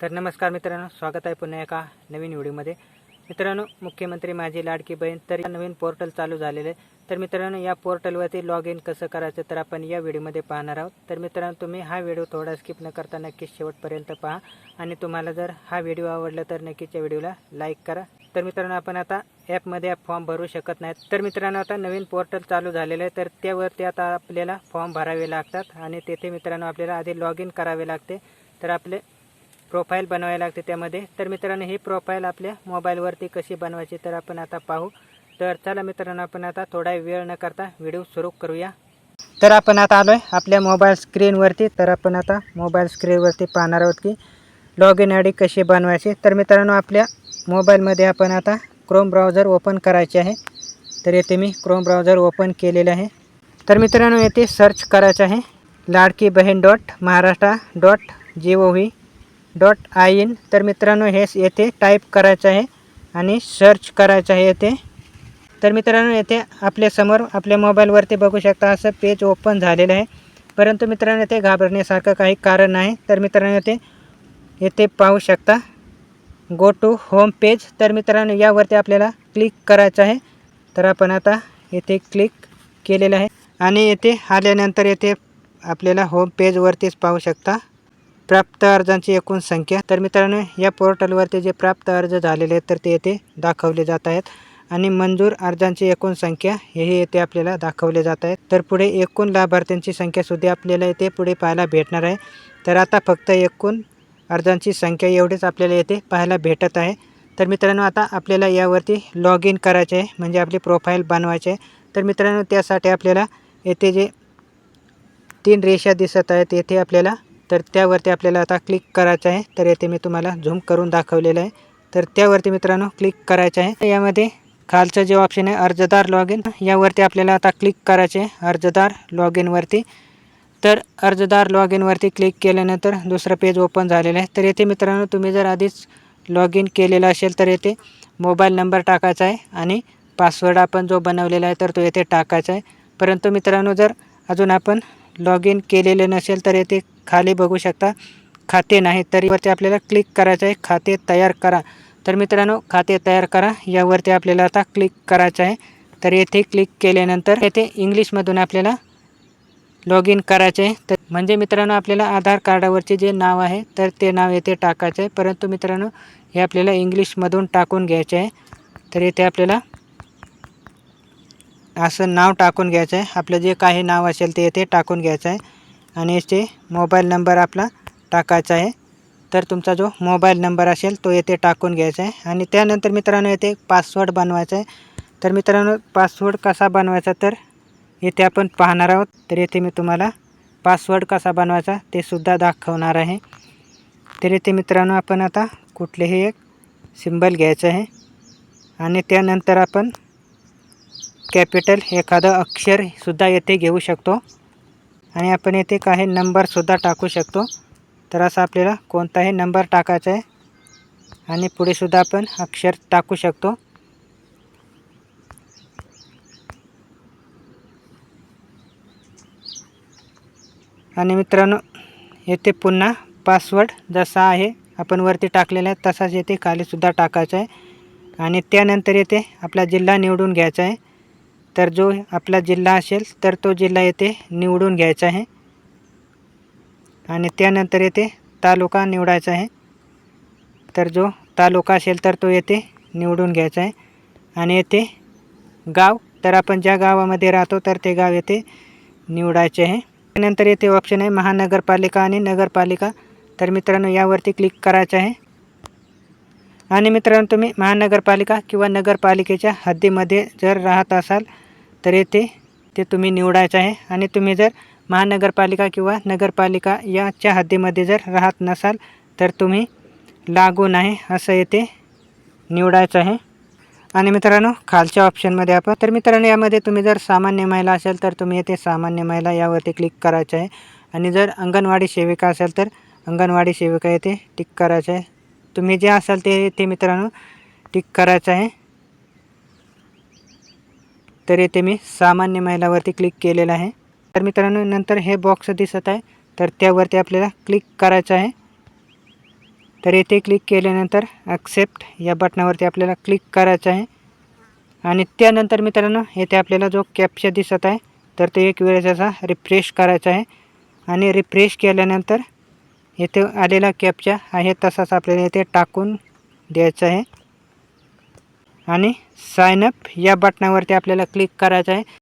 तर नमस्कार मित्रांनो स्वागत आहे पुन्हा एका नवीन व्हिडिओमध्ये. मित्रांनो मुख्यमंत्री माझी लाडकी बहीण तर नवीन पोर्टल चालू झालेले आहे. तर मित्रांनो या पोर्टलवरती लॉग इन कसं करायचं तर आपण या व्हिडिओमध्ये पाहणार आहोत. तर मित्रांनो तुम्ही हा व्हिडिओ थोडा स्किप न करता नक्कीच शेवटपर्यंत पहा. आणि तुम्हाला जर हा व्हिडिओ आवडला तर नक्कीच या व्हिडिओला लाईक करा. तर मित्रांनो आपण आता ॲपमध्ये फॉर्म भरू शकत नाहीत. तर मित्रांनो आता नवीन पोर्टल चालू झालेलं आहे. तर त्यावरती आता आपल्याला फॉर्म भरावे लागतात. आणि तेथे मित्रांनो आपल्याला आधी लॉग इन करावे लागते. तर आपले प्रोफाईल बनवायला लागते त्यामध्ये. तर मित्रांनो ही प्रोफाईल आपल्या मोबाईलवरती कशी बनवायची तर आपण आता पाहू. तर चला मित्रांनो आपण आता थोडा वेळ न करता व्हिडिओ सुरू करूया. तर आपण आता आलो आहे आपल्या मोबाईल स्क्रीनवरती. तर आपण आता मोबाईल स्क्रीनवरती पाहणार आहोत की लॉग इन आय डी कशी बनवायची. तर मित्रांनो आपल्या मोबाईलमध्ये आपण आता क्रोम ब्राउझर ओपन करायचे आहे. तर येथे मी क्रोम ब्राउझर ओपन केलेले आहे. तर मित्रांनो येथे सर्च करायचं आहे. Ladki Bahin dot Maharashtra dot G O V dot I in. तर मित्रांनो हे येथे टाईप करायचं आहे आणि सर्च करायचं आहे येथे. तर मित्रांनो येथे आपल्यासमोर आपल्या मोबाईलवरती बघू शकता असं पेज ओपन झालेलं आहे. परंतु मित्रांनो येथे घाबरण्यासारखं काही कारण नाही. तर मित्रांनो येथे येथे पाहू शकता. गो टू होम पेज तर मित्रांनो यावरती आपल्याला क्लिक करायचं आहे. तर आपण आता येथे क्लिक केलेलं आहे. आणि येथे आल्यानंतर येथे आपल्याला होम पेजवरतीच पाहू शकता. प्राप्त अर्जांची एकूण संख्या. तर मित्रांनो या पोर्टलवरती जे प्राप्त अर्ज झालेले आहेत तर ते येथे दाखवले जात आहेत. आणि मंजूर अर्जांची एकूण संख्या हेही येथे आपल्याला दाखवले जात आहेत. तर पुढे एकूण लाभार्थ्यांची संख्यासुद्धा आपल्याला येथे पुढे पाहायला भेटणार आहे. तर आता फक्त एकूण अर्जांची संख्या एवढीच आपल्याला येथे पाहायला भेटत आहे. तर मित्रांनो आता आपल्याला यावरती लॉग इन करायचे आहे म्हणजे आपली प्रोफाईल बनवायची आहे. तर मित्रांनो त्यासाठी आपल्याला येथे जे तीन रेषा दिसत आहेत येथे आपल्याला तर त्यावरती आपल्याला आता क्लिक करायचं आहे. तर येथे मी तुम्हाला झूम करून दाखवलेलं आहे. तर त्यावरती मित्रांनो क्लिक करायचं आहे. यामध्ये खालचं जे ऑप्शन आहे अर्जदार लॉग इन यावरती आपल्याला आता क्लिक करायचे आहे अर्जदार लॉग इनवरती तर अर्जदार लॉग इनवरती क्लिक केल्यानंतर दुसरं पेज ओपन झालेलं आहे. तर येथे मित्रांनो तुम्ही जर आधीच लॉग इन केलेलं असेल तर येथे मोबाईल नंबर टाकायचा आहे आणि पासवर्ड आपण जो बनवलेला आहे तर तो येथे टाकायचा आहे. परंतु मित्रांनो जर अजून आपण लॉग इन केलेले नसेल तर येथे खाली बघू शकता. खाते नाही तर यावरती आपल्याला क्लिक करायचं आहे. खाते तयार करा. तर मित्रांनो खाते तयार करा. यावरती आपल्याला आता क्लिक करायचं आहे. तर येथे क्लिक केल्यानंतर येथे इंग्लिशमधून आपल्याला लॉग इन करायचे आहे. तर म्हणजे मित्रांनो आपल्याला आधार कार्डावरचे जे नाव आहे तर ते नाव येथे टाकायचं आहे. परंतु मित्रांनो हे आपल्याला इंग्लिशमधून टाकून घ्यायचे आहे. तर येथे आपल्याला असं नाव टाकून घ्यायचं आहे. आपलं जे काही नाव असेल ते येथे टाकून घ्यायचं आहे. आणि याचे मोबाईल नंबर आपला टाकायचा आहे. तर तुमचा जो मोबाईल नंबर असेल तो येथे टाकून घ्यायचा आहे. आणि त्यानंतर मित्रांनो येथे पासवर्ड बनवायचा आहे. तर मित्रांनो पासवर्ड कसा बनवायचा तर येथे आपण पाहणार आहोत. तर येथे मी तुम्हाला पासवर्ड कसा बनवायचा ते सुद्धा दाखवणार आहे. तर येथे मित्रांनो आपण आता कुठलेही एक सिंबल घ्यायचं आहे. आणि त्यानंतर आपण कॅपिटल एखादं अक्षरसुद्धा येथे घेऊ शकतो. आणि आपण येथे काही नंबरसुद्धा टाकू शकतो. तर असा आपल्याला कोणताही नंबर टाकायचा आहे. आणि पुढेसुद्धा आपण अक्षर टाकू शकतो. आणि मित्रांनो येथे पुन्हा पासवर्ड जसा आहे आपण वरती टाकलेला आहे तसाच येथे खालीसुद्धा टाकायचा आहे. आणि त्यानंतर येथे आपला जिल्हा निवडून घ्यायचा आहे. तर जो आपला जिल्हा असेल तर तो जिल्हा येथे निवडून घ्यायचा आहे. आणि त्यानंतर येथे तालुका निवडायचा आहे. तर जो तालुका असेल तर तो येथे निवडून घ्यायचा आहे. आणि येथे गाव तर आपण ज्या गावामध्ये राहतो तर ते गाव येथे निवडायचे आहे. त्यानंतर येथे ऑप्शन आहे महानगरपालिका आणि नगरपालिका. तर मित्रांनो यावरती क्लिक करायचं आहे. आणि मित्रांनो तुम्ही महानगरपालिका किंवा नगरपालिकेच्या हद्दीमध्ये जर राहत असाल तर येथे ते तुम्ही निवडायचं आहे. आणि तुम्ही जर महानगरपालिका किंवा नगरपालिका याच्या हद्दीमध्ये जर राहत नसाल तर तुम्ही लागू नाही असं येथे निवडायचं आहे. आणि मित्रांनो खालच्या ऑप्शनमध्ये आपण तर मित्रांनो यामध्ये तुम्ही जर सामान्य महिला असेल तर तुम्ही येथे सामान्य महिला यावरती क्लिक करायचं आहे. आणि जर अंगणवाडी सेविका असेल तर अंगणवाडी सेविका येथे टिक करायचं आहे. तुम्ही जे असाल ते ते मित्रांनो टिक करायचं आहे. तर येथे मी सामान्य महिलावरती क्लिक केलेलं आहे. तर मित्रांनो नंतर हे बॉक्स दिसत आहे. तर त्यावरती आपल्याला क्लिक करायचं आहे. तर येथे क्लिक केल्यानंतर ॲक्सेप्ट या बटनावरती आपल्याला क्लिक करायचं आहे. आणि त्यानंतर मित्रांनो येथे आपल्याला जो कॅप्चा दिसत आहे तर ते एक वेळेस असा रिफ्रेश करायचा आहे. आणि रिफ्रेश केल्यानंतर येथे आलेला कॅप्चा आहे तसाच आपल्याला येथे टाकून द्यायचा आहे. आणि साइन अप या बटनावरती आपल्याला क्लिक करायचं आहे.